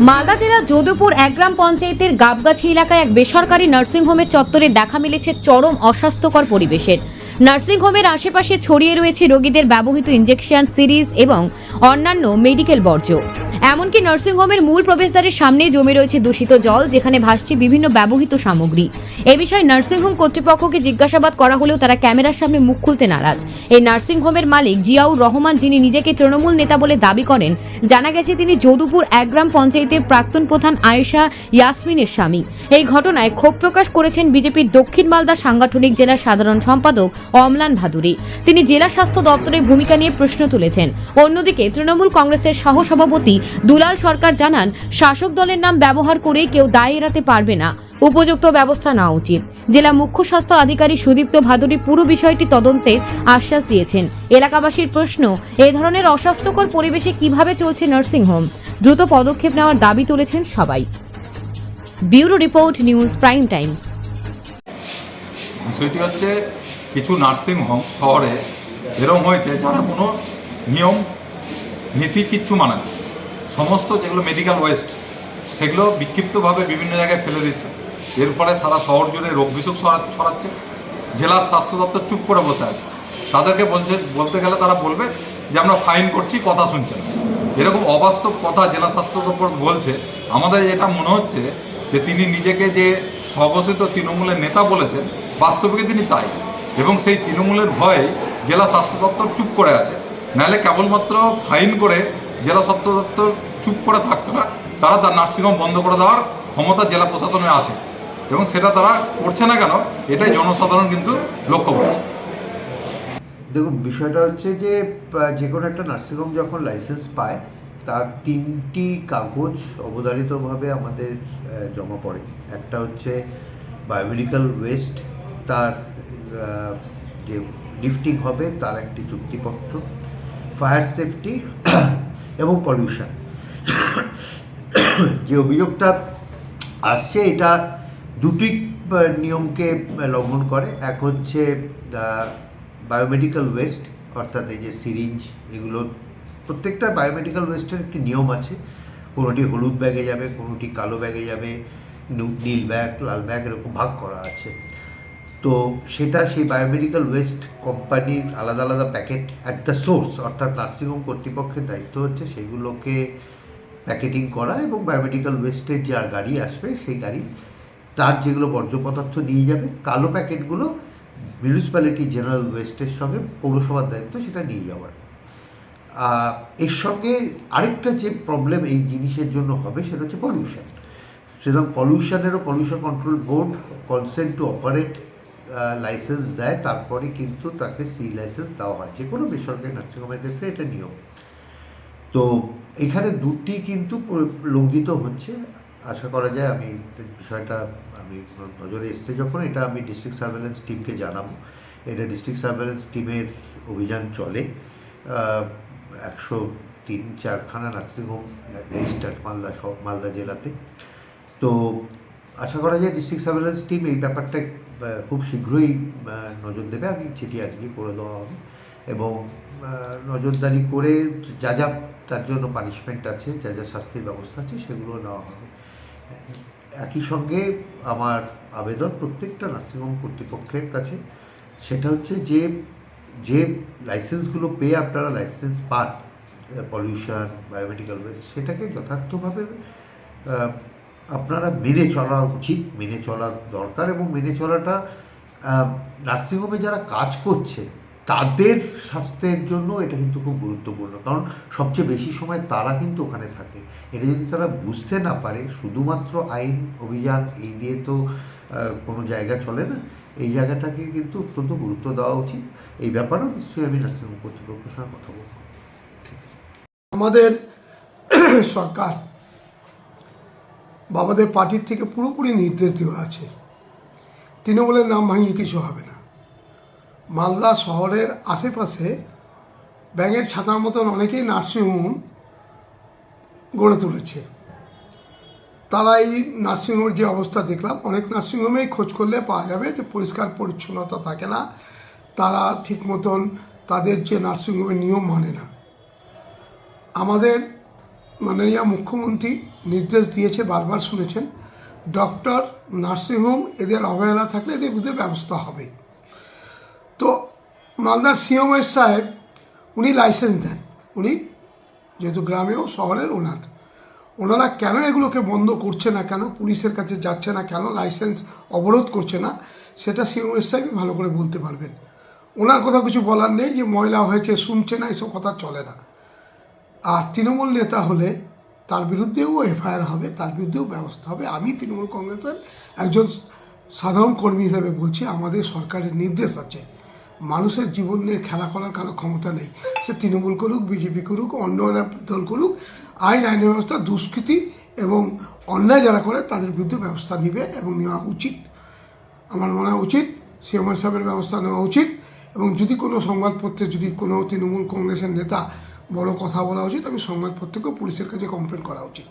মালদা জেলার যোধপুর এক গ্রাম পঞ্চায়েতের গাবগাছি এলাকায় এক বেসরকারি নার্সিংহোমের চত্বরে দেখা মিলেছে চরম অস্বাস্থ্যকর পরিবেশের। নার্সিংহোমের আশেপাশে ছড়িয়ে রয়েছে রোগীদের ব্যবহৃত ইঞ্জেকশন সিরিজ এবং অন্যান্য মেডিকেল বর্জ্য। এমনকি নার্সিংহোমের মূল প্রবেশদ্বারের সামনেই জমে রয়েছে দূষিত জল, যেখানে ভাসছে বিভিন্ন ব্যবহৃত সামগ্রী। এ বিষয়ে নার্সিংহোম কর্তৃপক্ষকে জিজ্ঞাসাবাদ করা হলেও তারা ক্যামেরার সামনে মুখ খুলতে নারাজ। এই নার্সিংহোমের মালিক জিয়াউর রহমান, যিনি নিজেকে তৃণমূল নেতা বলে দাবি করেন, জানা গেছে তিনি যদুপুর এক গ্রাম পঞ্চায়েতের প্রাক্তন প্রধান আয়েশা ইয়াসমিনের স্বামী। এই ঘটনায় ক্ষোভ প্রকাশ করেছেন বিজেপির দক্ষিণ মালদা সাংগঠনিক জেলার সাধারণ সম্পাদক অমলান ভাদুরী। তিনি জেলা স্বাস্থ্য দপ্তরের ভূমিকা নিয়ে প্রশ্ন তুলেছেন। অন্যদিকে তৃণমূল কংগ্রেসের সহসভাপতি দুলাল সরকার জানান, শাসক দলের নাম ব্যবহার করে কেউ দায় এড়াতে পারবে না। উপযুক্ত ব্যবস্থা নেওয়া উচিত। জেলা মুখ্য স্বাস্থ্য আধিকারিক সুদীপ্ত ভাদুরী পুরো বিষয়টি তদন্তের আশ্বাস দিয়েছেন। এলাকাবাসীর প্রশ্ন, এ ধরনের অস্বাস্থ্যকর পরিবেশে কীভাবে চলছে নার্সিংহোম দ্রুত পদক্ষেপ নেওয়ার দাবি তুলেছেন সবাই। Bureau report, news prime times. বিষয়টি হচ্ছে, কিছু নার্সিং হোম শহরে এরকম হয়েছে যারা কোনো নিয়ম, নীতি কিচ্ছু মানে সমস্ত যেগুলো মেডিকেল ওয়েস্ট সেগুলো বিক্ষিপ্তভাবে বিভিন্ন জায়গায় ফেলে দিচ্ছে। এর ফলে সারা শহর জুড়ে রোগ ছড়া- ছড়াচ্ছে। জেলার স্বাস্থ্য দপ্তর চুপ করে বসে আছে। তাদেরকে বলছে বলতে গেলে তারা বলবে যে, আমরা ফাইন করছি, কথা শুনছেন না। এরকম অবাস্তব কথা জেলা স্বাস্থ্য দপ্তর বলছে। আমাদের এটা মনে হচ্ছে যে, তিনি নিজেকে যে স্বঘোষিত তৃণমূলের নেতা বলেছেন, বাস্তবিকে তিনি তাই। এবং সেই তৃণমূলের ভয়ে জেলা স্বাস্থ্য দপ্তর চুপ করে আছে। নাহলে কেবলমাত্র ফাইন করে জেলা স্বাস্থ্য দপ্তর চুপ করে থাকতো না তারা তার নার্সিংহোম বন্ধ করে দেওয়ার ক্ষমতা জেলা প্রশাসনের আছে। এবং সেটা তারা করছে না কেন, এটাই জনসাধারণ কিন্তু লক্ষ্য করছে। দেখুন, বিষয়টা হচ্ছে যে যে কোনো একটা নার্সিংহোম যখন লাইসেন্স পায়, তার তিনটি কাগজ অবধারিতভাবে আমাদের জমা পড়ে। একটা হচ্ছে বায়োমেডিক্যাল ওয়েস্ট, তার যে লিফটিং হবে, তার একটি চুক্তিপত্র। ফায়ার সেফটি এবং পলিউশন যে অভিযোগটা আসছে, এটা দুটি নিয়মকে লঙ্ঘন করে। এক হচ্ছে বায়োমেডিক্যাল ওয়েস্ট অর্থাৎ এই যে সিরিঞ্জ এগুলো প্রত্যেকটা বায়োমেডিক্যাল ওয়েস্টের একটি নিয়ম আছে। কোনোটি হলুদ ব্যাগে যাবে, কোনোটি কালো ব্যাগে যাবে নীল ব্যাগ, লাল ব্যাগ এরকম ভাগ করা আছে। তো সেটা সেই বায়োমেডিক্যাল ওয়েস্ট কোম্পানির আলাদা আলাদা প্যাকেট অ্যাট দ্য সোর্স অর্থাৎ নার্সিংহোম কর্তৃপক্ষের দায়িত্ব হচ্ছে সেগুলোকে প্যাকেটিং করা এবং বায়োমেডিক্যাল ওয়েস্টের যে গাড়ি আসবে, সেই গাড়ি তার যেগুলো বর্জ্য পদার্থ নিয়ে যাবে, কালো প্যাকেটগুলো মিউনিসিপ্যালিটি জেনারেল ওয়েস্টের সঙ্গে পৌরসভার দায়িত্ব সেটা নিয়ে যাওয়ার। এর সঙ্গে আরেকটা যে প্রবলেম এই জিনিসের জন্য হবে সেটা হচ্ছে পলিউশন সুতরাং পলিউশনেরও pollution control board consent to operate licence দেয় তারপরে কিন্তু তাকে সি লাইসেন্স দেওয়া হয়। যে কোনো বেসরকারি নার্সিংহোমের ক্ষেত্রে এটা নিয়ম। তো এখানে দুটি কিন্তু লঙ্ঘিত হচ্ছে। আশা করা যায় আমি বিষয়টা, আমি নজরে এসছে যখন এটা আমি ডিস্ট্রিক্ট সার্ভেলেন্স টিমকে জানাব। এটা ডিস্ট্রিক্ট সার্ভেলেন্স টিমের অভিযান চলে। একশো তিন চারখানা নার্সিংহোম রেজিস্টার্ড মালদা সব, মালদা জেলাতে। তো আশা করা যায় ডিস্ট্রিক্ট সার্ভেলেন্স টিম এই ব্যাপারটা খুব শীঘ্রই নজর দেবে আমি চিঠি আজকে করে দেওয়া হবে। এবং নজরদারি করে যা যা তার জন্য পানিশমেন্ট আছে, যা যা শাস্তির ব্যবস্থা আছে, সেগুলো নেওয়া হবে। একই সঙ্গে আমার আবেদন প্রত্যেকটা নার্সিংহোম কর্তৃপক্ষের কাছে। সেটা হচ্ছে যে যে লাইসেন্সগুলো পেয়ে আপনারা লাইসেন্স পান পলিউশন বায়োমেডিক্যাল ওয়েস্ট সেটাকে যথার্থভাবে আপনারা মেনে চলা উচিত, মেনে চলা দরকার এবং মেনে চলাটা নার্সিংহোমে যারা কাজ করছে, তাদের স্বাস্থ্যের জন্য এটা কিন্তু খুব গুরুত্বপূর্ণ। কারণ সবচেয়ে বেশি সময় তারা কিন্তু ওখানে থাকে। এটা যদি তারা বুঝতে না পারে, শুধুমাত্র আইন অভিযান, এই দিয়ে তো কোনো জায়গা চলে না, এই জায়গাটাকে কিন্তু অত্যন্ত গুরুত্ব দেওয়া উচিত। এই ব্যাপারেও নিশ্চয়ই আমি নার্সিংহোম কর্তৃপক্ষের সঙ্গে কথা বলব। আমাদের সরকার বাবাদের পার্টির থেকে পুরোপুরি নির্দেশ দেওয়া আছে। তৃণমূলের নাম ভাঙিয়ে কিছু হবে না। মালদা শহরের আশেপাশে ব্যাঙের ছাতার মতন অনেকেই নার্সিংহোম গড়ে তুলেছে। তারা এই নার্সিংহোমের যে অবস্থা দেখলাম, অনেক নার্সিংহোমেই খোঁজ করলে পাওয়া যাবে যে পরিষ্কার পরিচ্ছন্নতা থাকে না, তারা ঠিক মতন তাদের যে নার্সিংহোমের নিয়ম মানে না। আমাদের মাননীয় মুখ্যমন্ত্রী নির্দেশ দিয়েছে, বারবার শুনেছেন। ডক্টর, নার্সিংহোম, এদের অবহেলা থাকলে এদের বিরুদ্ধে ব্যবস্থা হবে। তো মালদার সিএমএস সাহেব, উনি লাইসেন্স দেন। উনি যেহেতু গ্রামেও, শহরের ওনার। ওনারা কেন এগুলোকে বন্ধ করছে না কেন? পুলিশের কাছে যাচ্ছে না কেন? লাইসেন্স অবরোধ করছে না? সেটা সিএমএস সাহেবই ভালো করে বলতে পারবেন। ওনার কথা কিছু বলার নেই যে ময়লা হয়েছে, শুনছে না, এসব কথা চলে না। আর তৃণমূল নেতা হলে তার বিরুদ্ধেও এফআইআর হবে, তার বিরুদ্ধেও ব্যবস্থা হবে। আমি তৃণমূল কংগ্রেসের একজন সাধারণ কর্মী হিসেবে বলছি, আমাদের সরকারের নির্দেশ আছে। মানুষের জীবন নিয়ে খেলা করার কারও ক্ষমতা নেই। সে তৃণমূল করুক, বিজেপি করুক, অন্য দল করুক, আইন আইন ব্যবস্থা, দুষ্কৃতি এবং অন্যায় যারা করে, তাদের বিরুদ্ধে ব্যবস্থা নেবে এবং নেওয়া উচিত। আমার মনে হয় উচিত সিএমআর সাহেবের ব্যবস্থা নেওয়া উচিত এবং যদি কোনো সংবাদপত্রে যদি কোনো তৃণমূল কংগ্রেসের নেতা বড় কথা বলা উচিত আমি সংবাদপত্রকেও পুলিশের কাছে কমপ্লেন করা উচিত